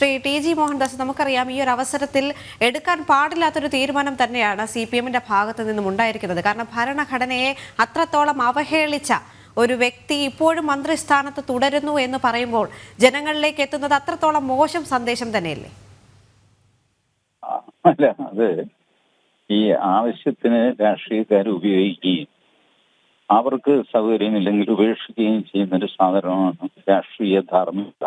Shri T G Mohandas നമുക്കറിയാം ഈ ഒരു അവസരത്തിൽ എടുക്കാൻ പാടില്ലാത്തൊരു തീരുമാനം തന്നെയാണ് സി പി എമ്മിന്റെ ഭാഗത്ത് നിന്നും ഉണ്ടായിരിക്കുന്നത്. കാരണം ഭരണഘടനയെ അത്രത്തോളം അവഹേളിച്ച ഒരു വ്യക്തി ഇപ്പോഴും മന്ത്രിസ്ഥാനത്ത് തുടരുന്നു എന്ന് പറയുമ്പോൾ ജനങ്ങളിലേക്ക് എത്തുന്നത് അത്രത്തോളം മോശം സന്ദേശം തന്നെയല്ലേ? അല്ല അത് ഈ ആവശ്യത്തിന് രാഷ്ട്രീയക്കാർ ഉപയോഗിക്കുകയും അവർക്ക് സൗകര്യമില്ലെങ്കിൽ ഉപേക്ഷിക്കുകയും ചെയ്യുന്ന ഒരു സാധനമാണ് രാഷ്ട്രീയ ധാർമ്മികത.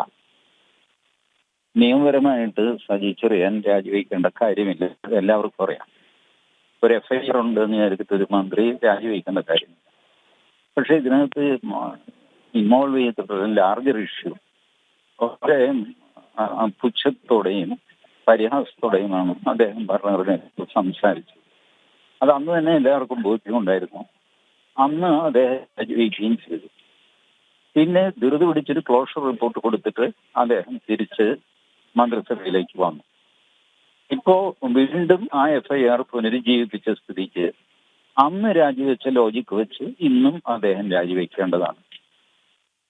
നിയമപരമായിട്ട് സജി ചെറിയാൻ രാജിവെക്കേണ്ട കാര്യമില്ല. എല്ലാവർക്കും അറിയാം. ഒരു എഫ് ഐ ആർ ഉണ്ട് എന്ന് വിചാരിച്ചിട്ട് ഒരു മന്ത്രി രാജിവെക്കേണ്ട കാര്യമില്ല. പക്ഷേ ഇതിനകത്ത് ഇൻവോൾവ് ചെയ്തിട്ടുള്ള ലാർജർ ഇഷ്യൂ ആ, പുച്ഛത്തോടെയും പരിഹാസത്തോടെയുമാണ് അദ്ദേഹം ഭരണഘടനയെ സംസാരിച്ചത്. അത് അന്ന് തന്നെ എല്ലാവർക്കും ബോധ്യമുണ്ടായിരുന്നു. അന്ന് അദ്ദേഹം രാജിവെക്കുകയും ചെയ്തു. പിന്നെ ധൃതി പിടിച്ചൊരു ക്ലോഷർ റിപ്പോർട്ട് കൊടുത്തിട്ട് അദ്ദേഹം തിരിച്ച് മന്ത്രിസഭയിലേക്ക് വന്നു. ഇപ്പോ വീണ്ടും ആ എഫ്ഐആർ പുനരുജ്ജീവിപ്പിച്ച സ്ഥിതിക്ക് അന്ന് രാജിവെച്ച ലോജിക്ക് വെച്ച് ഇന്നും അദ്ദേഹം രാജിവെക്കേണ്ടതാണ്.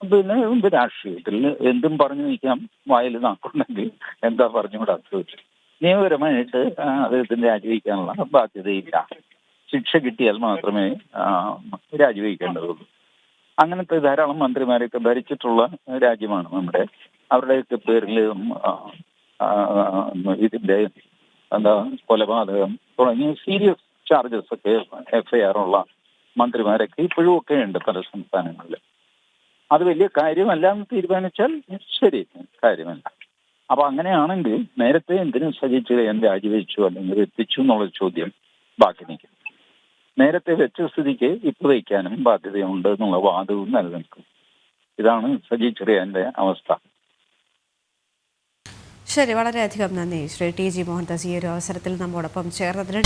പിന്നെ ഇത് രാഷ്ട്രീയത്തിൽ എന്തും പറഞ്ഞു നിൽക്കാം വായിൽ നാക്കുണ്ടെങ്കിൽ എന്താ പറഞ്ഞുകൂടാത്തത് നിയമപരമായിട്ട് അദ്ദേഹത്തിന് രാജിവെക്കാനുള്ള ബാധ്യതയില്ല. ശിക്ഷ കിട്ടിയാൽ മാത്രമേ രാജിവെക്കേണ്ടതുള്ളൂ. അങ്ങനത്തെ ധാരാളം മന്ത്രിമാരൊക്കെ ഭരിച്ചിട്ടുള്ള രാജ്യമാണ് നമ്മുടെ അവരുടെയൊക്കെ പേരിൽ ഇതിന്റെ എന്താ കൊലപാതകം തുടങ്ങിയ സീരിയസ് ചാർജസ് ഒക്കെ എഫ് ഐ ആർ ഉള്ള മന്ത്രിമാരൊക്കെ ഇപ്പോഴും ഒക്കെ ഉണ്ട് പല സംസ്ഥാനങ്ങളിൽ അത് വലിയ കാര്യമല്ല എന്ന് തീരുമാനിച്ചാൽ ശരി കാര്യമല്ല. അപ്പൊ അങ്ങനെയാണെങ്കിൽ നേരത്തെ എന്തിനും സജിച്ചു ഞാൻ രാജിവെച്ചു അല്ലെങ്കിൽ എത്തിച്ചു എന്നുള്ള ചോദ്യം ബാക്കി നിൽക്കും. നേരത്തെ വെച്ച സ്ഥിതിക്ക് ഇപ്പൊ വയ്ക്കാനും ബാധ്യതയുണ്ട് എന്നുള്ള വാദവും നിലനിൽക്കും. ഇതാണ് സജി ചെറിയാന്റെ അവസ്ഥ. ശരി വളരെയധികം നന്ദി. ശ്രീ ടി ജി മോഹൻദാസ് ഈ ഒരു അവസരത്തിൽ നമ്മോടൊപ്പം ചേർന്നതിന്